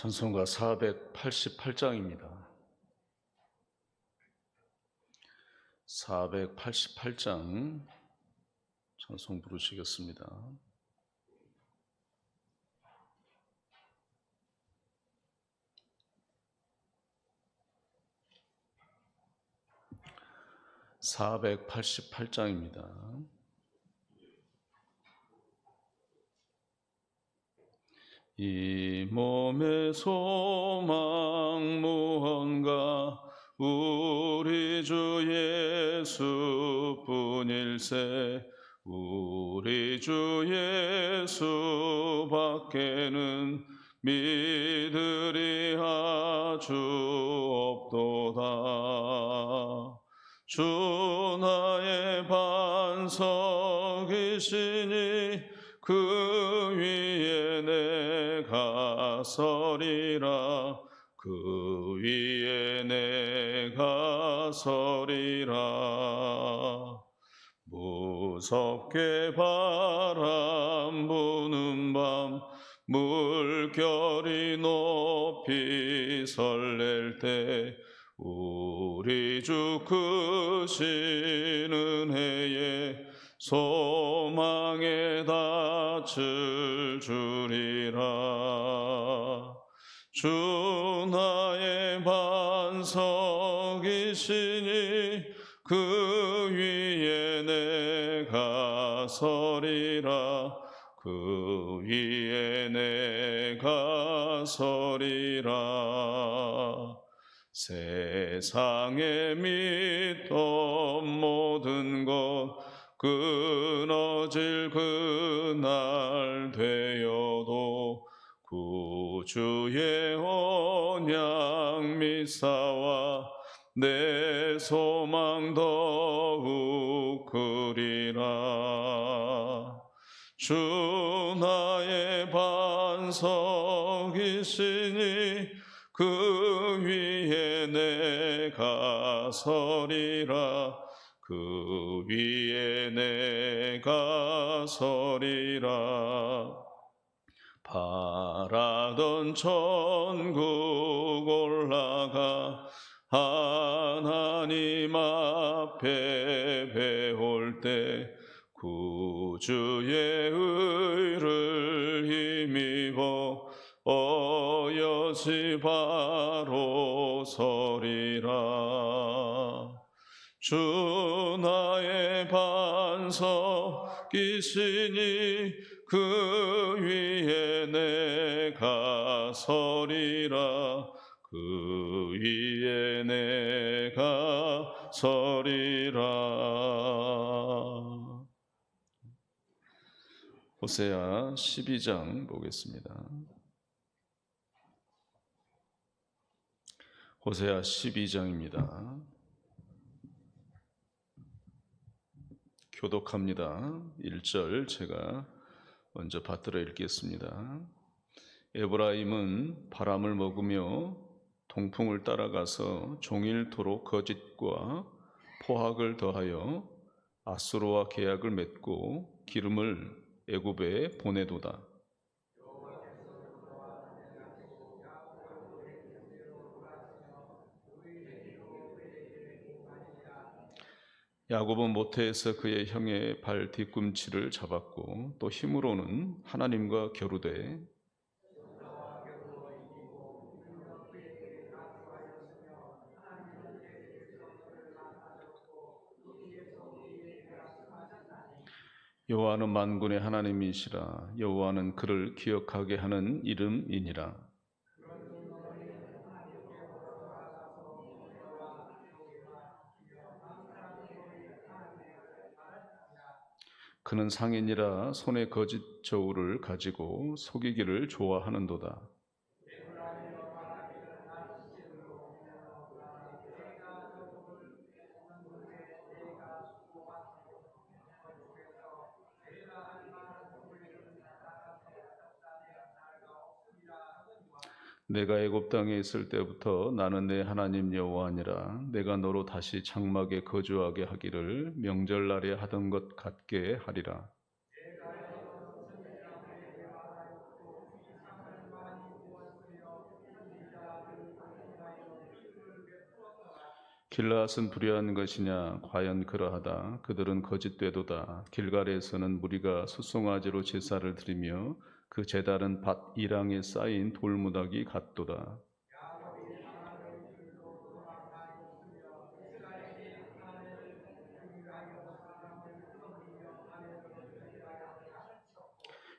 찬송가 488장입니다. 488장 찬송 부르시겠습니다. (488장입니다) 이 몸의 소망 무언가 우리 주 예수뿐일세 우리 주 예수밖에는 믿으리 아주 없도다. 주 나의 반석이시니 그 서리라. 그 위에 내가 서리라. 무섭게 바람 부는 밤 물결이 높이 설렐 때 우리 주 크신 해에 소망에 닿을 주리라 주 나의 반석이시니 그 위에 내가 서리라. 그 위에 내가 서리라. 세상에 믿던 모든 것 끊어질 그날 되어도 구 주의 언약 미사와 내 소망 더욱 그리라. 주 나의 반석이시니 그 위에 내가 서리라. 그 위에 내가 서리라 바라던 천국 올라가 하나님 앞에 배울 때 구주의 의를 힘입어 어여시 바로 서리라. 주 나의 반석이시니 그 위에 서리라 그 위에 내가 서리라 호세아 12장 보겠습니다. 호세아 12장입니다. 교독합니다. 1절 제가 먼저 받들어 읽겠습니다. 에브라임은 바람을 먹으며 동풍을 따라가서 종일토록 거짓과 포악을 더하여 아수르와 계약을 맺고 기름을 애굽에 보내도다. 야곱은 모태에서 그의 형의 발 뒤꿈치를 잡았고 또 힘으로는 하나님과 겨루되 여호와는 만군의 하나님이시라 여호와는 그를 기억하게 하는 이름이니라 그는 상인이라 손에 거짓 저울을 가지고 속이기를 좋아하는도다. 내가 애굽 땅에 있을 때부터 나는 내 하나님 여호와니라 내가 너로 다시 장막에 거주하게 하기를 명절날에 하던 것 같게 하리라. 길라앗은 불의한 것이냐? 과연 그러하다. 그들은 거짓되도다. 길갈에서는 무리가 수송아지로 제사를 드리며 그 제단은 밭 이랑에 쌓인 돌무더기 같도다.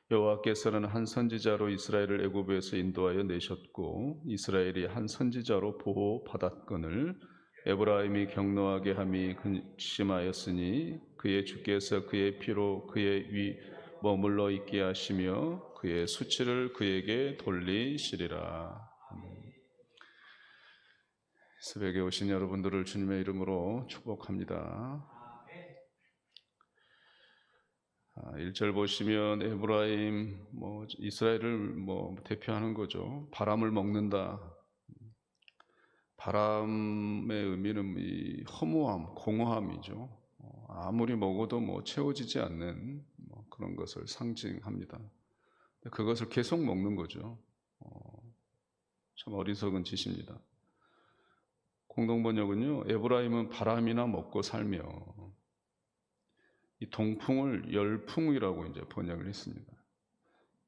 여호와께서는 한 선지자로 이스라엘을 애굽에서 인도하여 내셨고 이스라엘이 한 선지자로 보호받았거늘 에브라임이 경노하게 함이 근심하였으니 그의 주께서 그의 피로 그의 위 머물러 있게 하시며 그의 수치를 그에게 돌리시리라. 새벽에 오신 여러분들을 주님의 이름으로 축복합니다. 1절 아, 보시면 에브라임 뭐 이스라엘을 뭐 대표하는 거죠. 바람을 먹는다. 바람의 의미는 이 허무함, 공허함이죠. 어, 아무리 먹어도 뭐 채워지지 않는 뭐 그런 것을 상징합니다. 그것을 계속 먹는 거죠. 어, 참 어리석은 짓입니다. 공동번역은요, 에브라임은 바람이나 먹고 살며 이 동풍을 열풍이라고 이제 번역을 했습니다.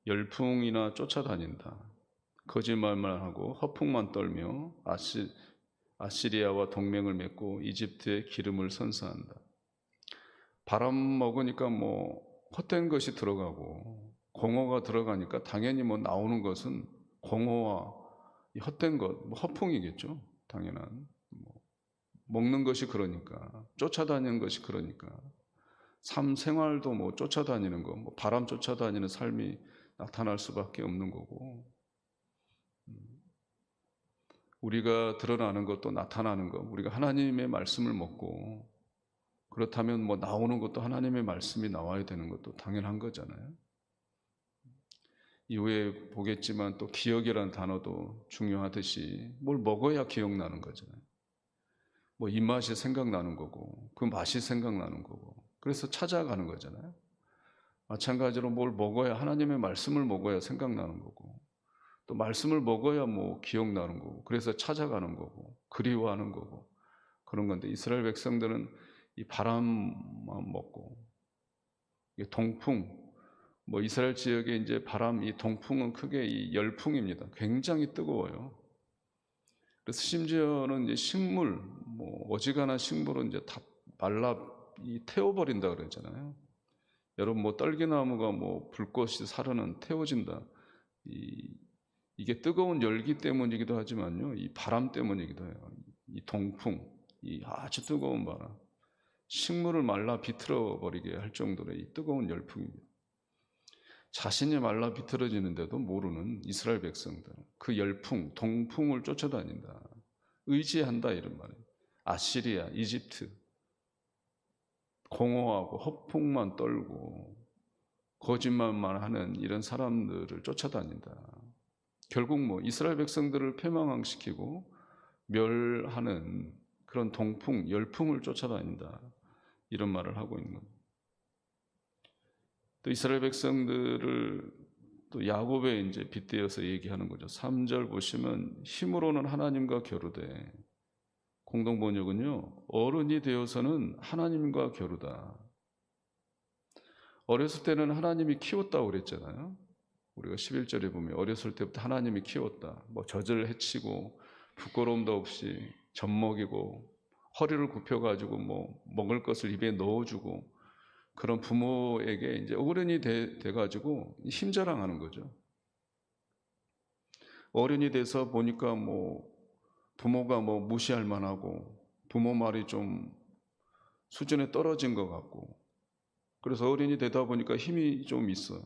열풍이나 쫓아다닌다. 거짓말만 하고 허풍만 떨며 아시, 아시리아와 동맹을 맺고 이집트의 기름을 선사한다. 바람 먹으니까 뭐 헛된 것이 들어가고 공허가 들어가니까 당연히 뭐 나오는 것은 공허와 헛된 것, 뭐 허풍이겠죠. 당연한. 뭐 먹는 것이 그러니까 쫓아다니는 것이 그러니까 삶 생활도 뭐 쫓아다니는 거, 뭐 바람 쫓아다니는 삶이 나타날 수밖에 없는 거고 우리가 드러나는 것도 나타나는 것, 우리가 하나님의 말씀을 먹고 그렇다면 뭐 나오는 것도 하나님의 말씀이 나와야 되는 것도 당연한 거잖아요. 이후에 보겠지만 또 기억이라는 단어도 중요하듯이 뭘 먹어야 기억나는 거잖아요. 뭐 입맛이 생각나는 거고 그 맛이 생각나는 거고 그래서 찾아가는 거잖아요. 마찬가지로 뭘 먹어야 하나님의 말씀을 먹어야 생각나는 거고 또 말씀을 먹어야 뭐 기억나는 거고 그래서 찾아가는 거고 그리워하는 거고 그런 건데 이스라엘 백성들은 이 바람만 먹고 동풍 뭐 이스라엘 지역에 이제 바람 이 동풍은 크게 이 열풍입니다. 굉장히 뜨거워요. 그래서 심지어는 이제 식물 뭐 어지간한 식물은 이제 다 말라 이 태워버린다 그러잖아요. 여러분 뭐 떨기나무가 뭐 불꽃이 사르는 태워진다. 이 이게 뜨거운 열기 때문이기도 하지만요, 이 바람 때문이기도 해요. 이 동풍, 이 아주 뜨거운 바람, 식물을 말라 비틀어 버리게 할 정도의 이 뜨거운 열풍입니다. 자신이 말라 비틀어지는데도 모르는 이스라엘 백성들, 그 열풍, 동풍을 쫓아다닌다. 의지한다 이런 말이에요. 아시리아, 이집트, 공허하고 허풍만 떨고 거짓말만 하는 이런 사람들을 쫓아다닌다. 결국 뭐 이스라엘 백성들을 패망시키고 멸하는 그런 동풍, 열풍을 쫓아다닌다. 이런 말을 하고 있는 겁니다. 또 이스라엘 백성들을 또 야곱에 이제 빗대어서 얘기하는 거죠. 3절 보시면 힘으로는 하나님과 겨루되 공동 번역은요. 어른이 되어서는 하나님과 겨루다. 어렸을 때는 하나님이 키웠다고 그랬잖아요. 우리가 11절에 보면 어렸을 때부터 하나님이 키웠다. 뭐 젖을 해치고 부끄러움도 없이 젖먹이고 허리를 굽혀 가지고 뭐 먹을 것을 입에 넣어 주고 그런 부모에게 이제 어른이 돼, 돼 가지고 힘자랑하는 거죠. 어른이 돼서 보니까 뭐 부모가 뭐 무시할 만하고 부모 말이 좀 수준에 떨어진 것 같고 그래서 어른이 되다 보니까 힘이 좀 있어.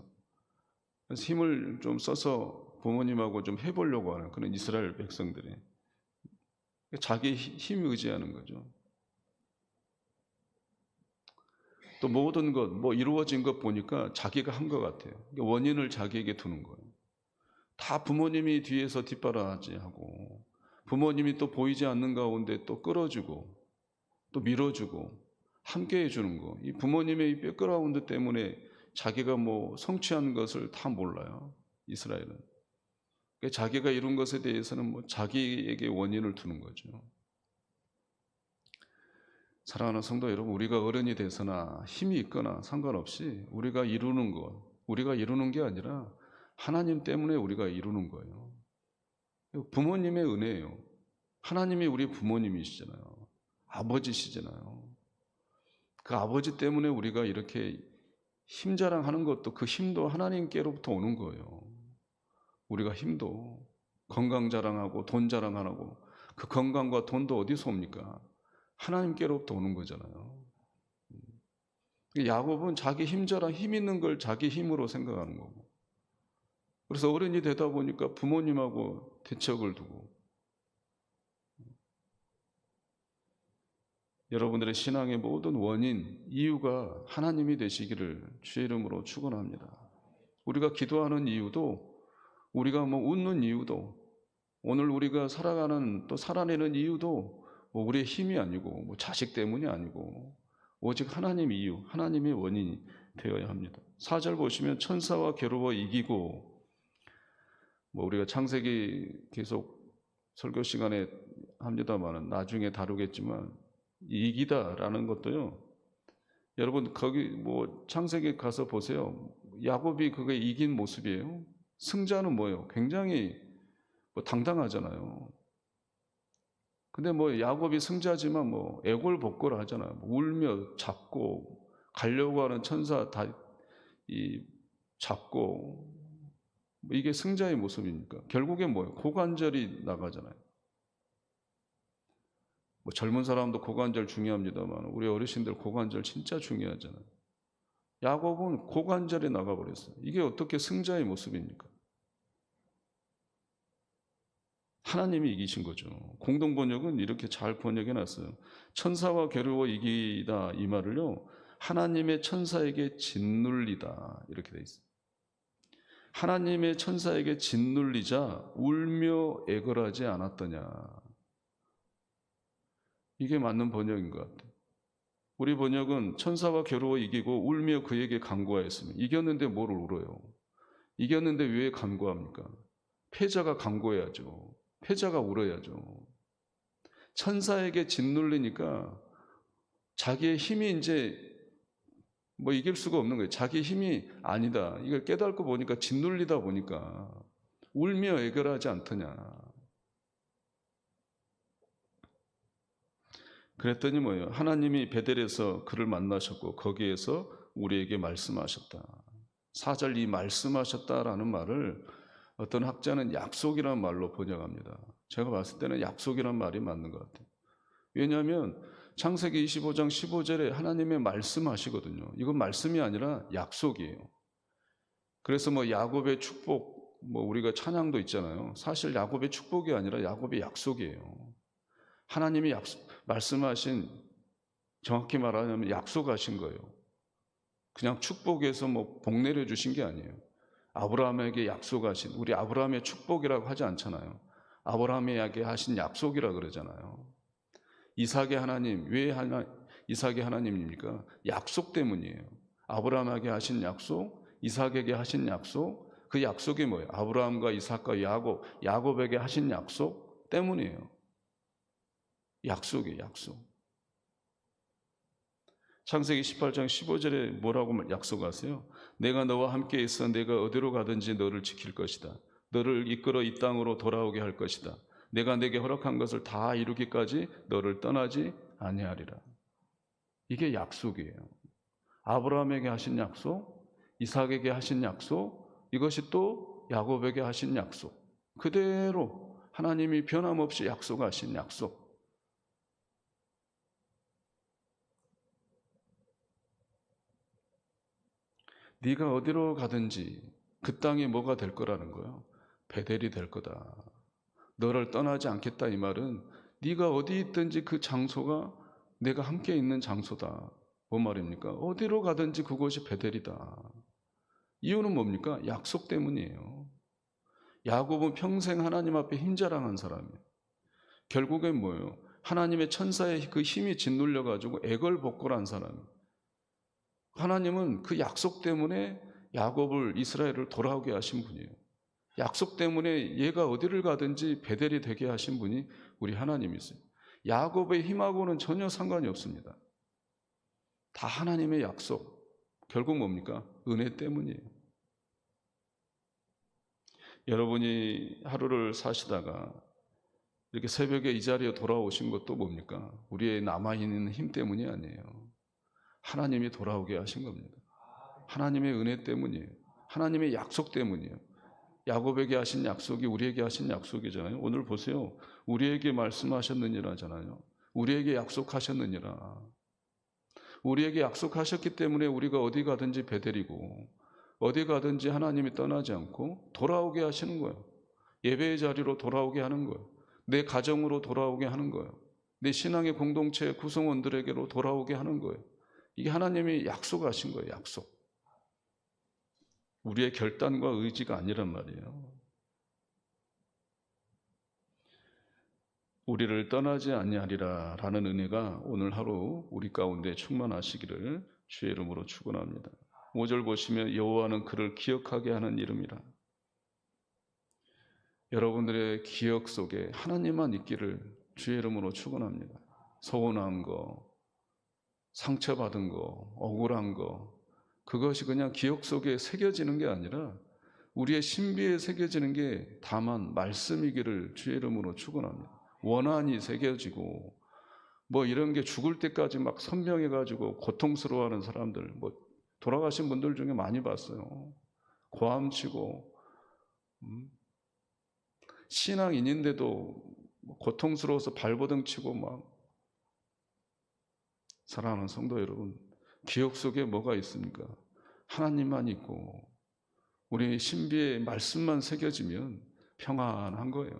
그래서 힘을 좀 써서 부모님하고 좀 해보려고 하는 그런 이스라엘 백성들이 자기 힘 의지하는 거죠. 또 모든 것, 뭐 이루어진 것 보니까 자기가 한 것 같아요. 원인을 자기에게 두는 거예요. 다 부모님이 뒤에서 뒷바라지 하고 부모님이 또 보이지 않는 가운데 또 끌어주고 또 밀어주고 함께 해주는 거. 이 부모님의 이 백그라운드 때문에 자기가 뭐 성취한 것을 다 몰라요. 이스라엘은. 그러니까 자기가 이룬 것에 대해서는 뭐 자기에게 원인을 두는 거죠. 사랑하는 성도 여러분, 우리가 어른이 돼서나 힘이 있거나 상관없이 우리가 이루는 것, 우리가 이루는 게 아니라 하나님 때문에 우리가 이루는 거예요. 부모님의 은혜예요. 하나님이 우리 부모님이시잖아요. 아버지시잖아요. 그 아버지 때문에 우리가 이렇게 힘 자랑하는 것도 그 힘도 하나님께로부터 오는 거예요. 우리가 힘도 건강 자랑하고 돈 자랑하고 그 건강과 돈도 어디서 옵니까? 하나님께로부터 오는 거잖아요. 야곱은 자기 힘 자랑, 힘 있는 걸 자기 힘으로 생각하는 거고. 그래서 어른이 되다 보니까 부모님하고 대척을 두고 여러분들의 신앙의 모든 원인, 이유가 하나님이 되시기를 주의 이름으로 축원합니다. 우리가 기도하는 이유도 우리가 뭐 웃는 이유도 오늘 우리가 살아가는 또 살아내는 이유도 뭐 우리의 힘이 아니고 뭐 자식 때문이 아니고 오직 하나님 이유, 하나님의 원인이 되어야 합니다. 4절 보시면 천사와 겨루어 이기고 뭐 우리가 창세기 계속 설교 시간에 합니다만은 나중에 다루겠지만 이기다라는 것도요. 여러분 거기 뭐 창세기 가서 보세요. 야곱이 그게 이긴 모습이에요. 승자는 뭐예요? 굉장히 뭐 당당하잖아요. 근데 뭐 야곱이 승자지만 뭐 애골복골 하잖아요. 뭐 울며 잡고 가려고 하는 천사 다 이 잡고 뭐 이게 승자의 모습입니까? 결국엔 뭐예요? 고관절이 나가잖아요. 뭐 젊은 사람도 고관절 중요합니다만 우리 어르신들 고관절 진짜 중요하잖아요. 야곱은 고관절이 나가버렸어요. 이게 어떻게 승자의 모습입니까? 하나님이 이기신 거죠. 공동 번역은 이렇게 잘 번역해 놨어요. 천사와 겨루어 이기다 이 말을요. 하나님의 천사에게 짓눌리다 이렇게 돼 있어요. 하나님의 천사에게 짓눌리자 울며 애걸하지 않았더냐. 이게 맞는 번역인 것 같아요. 우리 번역은 천사와 겨루어 이기고 울며 그에게 간구하였습니다. 이겼는데 뭘 울어요? 이겼는데 왜 간구합니까? 패자가 간구해야죠. 패자가 울어야죠. 천사에게 짓눌리니까 자기의 힘이 이제 뭐 이길 수가 없는 거예요. 자기 힘이 아니다. 이걸 깨닫고 보니까 짓눌리다 보니까 울며 애결하지 않더냐. 그랬더니 뭐예요? 하나님이 베델에서 그를 만나셨고 거기에서 우리에게 말씀하셨다. 사절 이 말씀하셨다라는 말을 어떤 학자는 약속이라는 말로 번역합니다. 제가 봤을 때는 약속이라는 말이 맞는 것 같아요. 왜냐하면 창세기 25장 15절에 하나님의 말씀하시거든요. 이건 말씀이 아니라 약속이에요. 그래서 뭐 야곱의 축복, 뭐 우리가 찬양도 있잖아요. 사실 야곱의 축복이 아니라 야곱의 약속이에요. 하나님이 약속, 말씀하신 정확히 말하자면 약속하신 거예요. 그냥 축복해서 뭐 복 내려 주신 게 아니에요. 아브라함에게 약속하신 우리 아브라함의 축복이라고 하지 않잖아요. 아브라함에게 하신 약속이라 그러잖아요. 이삭의 하나님 왜 하나 이삭의 하나님입니까? 약속 때문이에요. 아브라함에게 하신 약속, 이삭에게 하신 약속, 그 약속이 뭐예요? 아브라함과 이삭과 야곱, 야곱에게 하신 약속 때문이에요. 약속이 약속. 창세기 18장 15절에 뭐라고 약속하세요? 내가 너와 함께 있어 내가 어디로 가든지 너를 지킬 것이다. 너를 이끌어 이 땅으로 돌아오게 할 것이다. 내가 내게 허락한 것을 다 이루기까지 너를 떠나지 아니하리라. 이게 약속이에요. 아브라함에게 하신 약속, 이삭에게 하신 약속, 이것이 또 야곱에게 하신 약속. 그대로 하나님이 변함없이 약속하신 약속. 네가 어디로 가든지 그 땅이 뭐가 될 거라는 거예요. 베델이 될 거다. 너를 떠나지 않겠다 이 말은 네가 어디 있든지 그 장소가 내가 함께 있는 장소다. 뭔 말입니까? 어디로 가든지 그곳이 베델이다. 이유는 뭡니까? 약속 때문이에요. 야곱은 평생 하나님 앞에 힘자랑한 사람이에요. 결국엔 뭐예요? 하나님의 천사의 그 힘이 짓눌려 가지고 애걸복걸한 사람이에요. 하나님은 그 약속 때문에 야곱을 이스라엘을 돌아오게 하신 분이에요. 약속 때문에 얘가 어디를 가든지 베델이 되게 하신 분이 우리 하나님이세요. 야곱의 힘하고는 전혀 상관이 없습니다. 다 하나님의 약속. 결국 뭡니까? 은혜 때문이에요. 여러분이 하루를 사시다가 이렇게 새벽에 이 자리에 돌아오신 것도 뭡니까? 우리의 남아있는 힘 때문이 아니에요. 하나님이 돌아오게 하신 겁니다. 하나님의 은혜 때문이에요. 하나님의 약속 때문이에요. 야곱에게 하신 약속이 우리에게 하신 약속이잖아요. 오늘 보세요. 우리에게 말씀하셨느니라잖아요. 우리에게 약속하셨느니라. 우리에게 약속하셨기 때문에 우리가 어디 가든지 배데리고 어디 가든지 하나님이 떠나지 않고 돌아오게 하시는 거예요. 예배의 자리로 돌아오게 하는 거예요. 내 가정으로 돌아오게 하는 거예요. 내 신앙의 공동체 구성원들에게로 돌아오게 하는 거예요. 이게 하나님이 약속하신 거예요. 약속. 우리의 결단과 의지가 아니란 말이에요. 우리를 떠나지 아니하리라라는 은혜가 오늘 하루 우리 가운데 충만하시기를 주의 이름으로 축원합니다. 5절 보시면 여호와는 그를 기억하게 하는 이름이라. 여러분들의 기억 속에 하나님만 있기를 주의 이름으로 축원합니다. 서운한 거, 상처받은 거, 억울한 거 그것이 그냥 기억 속에 새겨지는 게 아니라 우리의 신비에 새겨지는 게 다만 말씀이기를 주의 이름으로 축원합니다. 원한이 새겨지고 뭐 이런 게 죽을 때까지 막 선명해 가지고 고통스러워하는 사람들 뭐 돌아가신 분들 중에 많이 봤어요. 고함치고 음? 신앙인인데도 고통스러워서 발버둥 치고 막 사랑하는 성도 여러분 기억 속에 뭐가 있습니까? 하나님만 있고 우리 신비의 말씀만 새겨지면 평안한 거예요.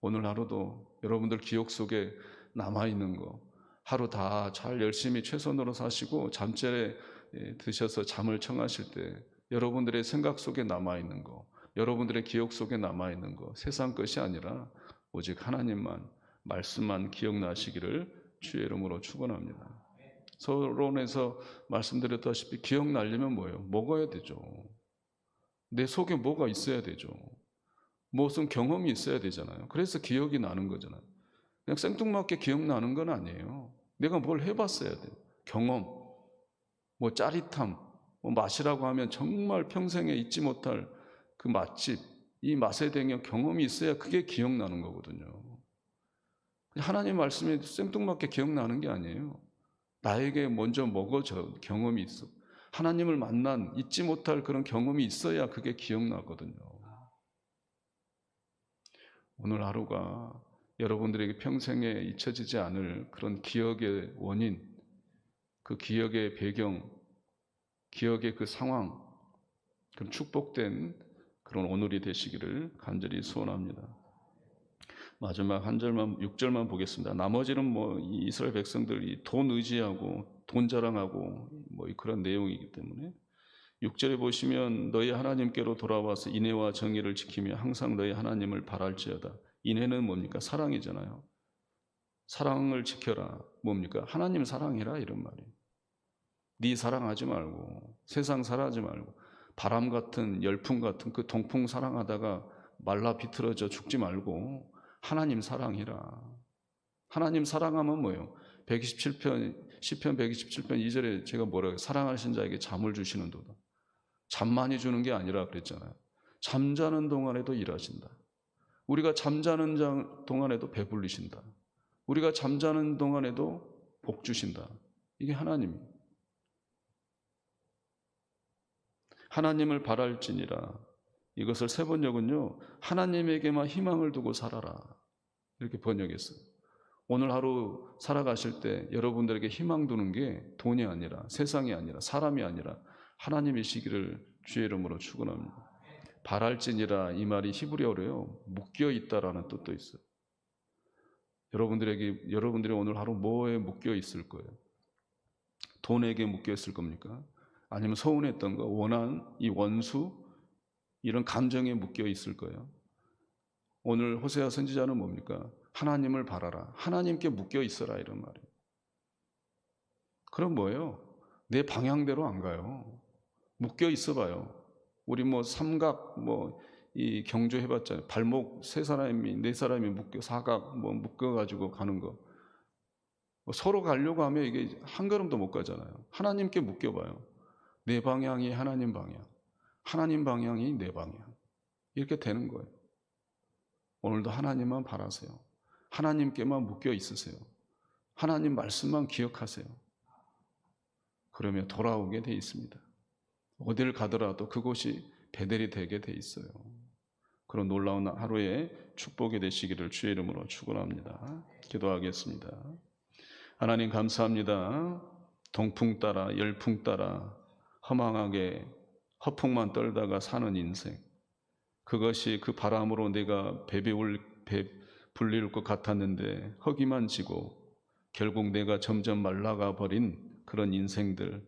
오늘 하루도 여러분들 기억 속에 남아 있는 거 하루 다 잘 열심히 최선으로 사시고 잠자리에 드셔서 잠을 청하실 때 여러분들의 생각 속에 남아 있는 거 여러분들의 기억 속에 남아 있는 거 세상 것이 아니라 오직 하나님만 말씀만 기억나시기를 주의 이름으로 축원합니다. 서론에서 말씀드렸다시피 기억나려면 뭐예요? 먹어야 되죠. 내 속에 뭐가 있어야 되죠. 무슨 경험이 있어야 되잖아요. 그래서 기억이 나는 거잖아요. 그냥 생뚱맞게 기억나는 건 아니에요. 내가 뭘 해봤어야 돼요. 경험, 뭐 짜릿함, 뭐 맛이라고 하면 정말 평생에 잊지 못할 그 맛집, 이 맛에 대한 경험이 있어야 그게 기억나는 거거든요. 하나님 말씀이 생뚱맞게 기억나는 게 아니에요. 나에게 먼저 먹어져 경험이 있어. 하나님을 만난 잊지 못할 그런 경험이 있어야 그게 기억나거든요. 오늘 하루가 여러분들에게 평생에 잊혀지지 않을 그런 기억의 원인, 그 기억의 배경, 기억의 그 상황, 그런 축복된 그런 오늘이 되시기를 간절히 소원합니다. 마지막 한 절만 6절만 보겠습니다. 나머지는 뭐 이스라엘 백성들이 돈 의지하고 돈 자랑하고 뭐 그런 내용이기 때문에 6절에 보시면 너희 하나님께로 돌아와서 인애와 정의를 지키며 항상 너희 하나님을 바랄지어다. 인애는 뭡니까? 사랑이잖아요. 사랑을 지켜라. 뭡니까? 하나님 사랑해라 이런 말이에요. 네 사랑하지 말고 세상 사랑하지 말고 바람 같은 열풍 같은 그 동풍 사랑하다가 말라 비틀어져 죽지 말고 하나님 사랑해라. 하나님 사랑하면 뭐예요? 127편 10편 127편 2절에 제가 뭐라고 해요? 사랑하신 자에게 잠을 주시는 도다. 잠 많이 주는 게 아니라 그랬잖아요. 잠자는 동안에도 일하신다. 우리가 잠자는 동안에도 배불리신다. 우리가 잠자는 동안에도 복 주신다. 이게 하나님. 하나님을 바랄지니라. 이것을 세 번역은요, 하나님에게만 희망을 두고 살아라. 이렇게 번역했어요. 오늘 하루 살아가실 때 여러분들에게 희망 두는 게 돈이 아니라 세상이 아니라 사람이 아니라 하나님이시기를 주의 이름으로 축원합니다. 바랄지니라 이 말이 히브리어로요 묶여 있다라는 뜻도 있어요. 여러분들에게 여러분들이 오늘 하루 뭐에 묶여 있을 거예요? 돈에게 묶여 있을 겁니까? 아니면 서운했던 거, 원한, 이 원수 이런 감정에 묶여 있을 거예요. 오늘 호세아 선지자는 뭡니까? 하나님을 바라라. 하나님께 묶여 있어라 이런 말이에요. 그럼 뭐예요? 내 방향대로 안 가요. 묶여 있어 봐요. 우리 뭐 삼각 뭐 이 경주해봤잖아요. 발목 세 사람이 네 사람이 묶여 사각 뭐 묶어가지고 가는 거. 뭐 서로 가려고 하면 이게 한 걸음도 못 가잖아요. 하나님께 묶여봐요. 내 방향이 하나님 방향, 하나님 방향이 내 방향. 이렇게 되는 거예요. 오늘도 하나님만 바라세요. 하나님께만 묶여 있으세요. 하나님 말씀만 기억하세요. 그러면 돌아오게 돼 있습니다. 어딜 가더라도 그곳이 베델이 되게 돼 있어요. 그런 놀라운 하루에 축복이 되시기를 주의 이름으로 축원합니다. 기도하겠습니다. 하나님 감사합니다. 동풍 따라 열풍 따라 허망하게 허풍만 떨다가 사는 인생. 그것이 그 바람으로 내가 배배울 배 불릴 것 같았는데 허기만 지고 결국 내가 점점 말라가 버린 그런 인생들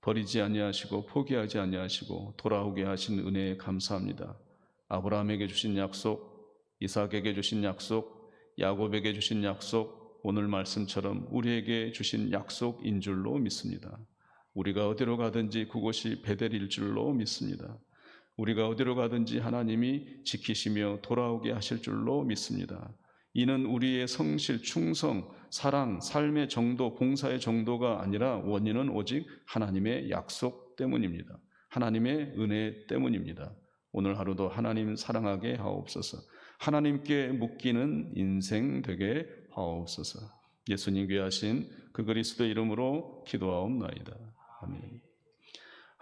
버리지 아니하시고 포기하지 아니하시고 돌아오게 하신 은혜에 감사합니다. 아브라함에게 주신 약속, 이삭에게 주신 약속, 야곱에게 주신 약속, 오늘 말씀처럼 우리에게 주신 약속인 줄로 믿습니다. 우리가 어디로 가든지 그곳이 베델일 줄로 믿습니다. 우리가 어디로 가든지 하나님이 지키시며 돌아오게 하실 줄로 믿습니다. 이는 우리의 성실, 충성, 사랑, 삶의 정도, 봉사의 정도가 아니라 원인은 오직 하나님의 약속 때문입니다. 하나님의 은혜 때문입니다. 오늘 하루도 하나님 사랑하게 하옵소서. 하나님께 묶이는 인생 되게 하옵소서. 예수님 귀하신 그 그리스도 이름으로 기도하옵나이다. 아멘.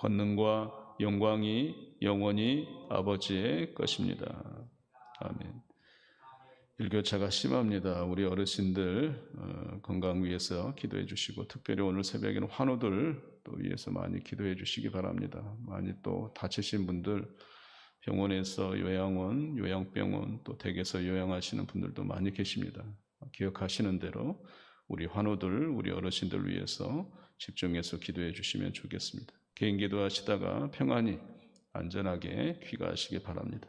권능과 영광이 영원히 아버지의 것입니다. 아멘. 일교차가 심합니다. 우리 어르신들 어, 건강 위해서 기도해 주시고 특별히 오늘 새벽에는 환우들 또 위해서 많이 기도해 주시기 바랍니다. 많이 또 다치신 분들 병원에서 요양원, 요양병원 또 댁에서 요양하시는 분들도 많이 계십니다. 기억하시는 대로 우리 환우들, 우리 어르신들 위해서 집중해서 기도해 주시면 좋겠습니다. 개인 기도하시다가 평안히 안전하게 귀가하시기 바랍니다.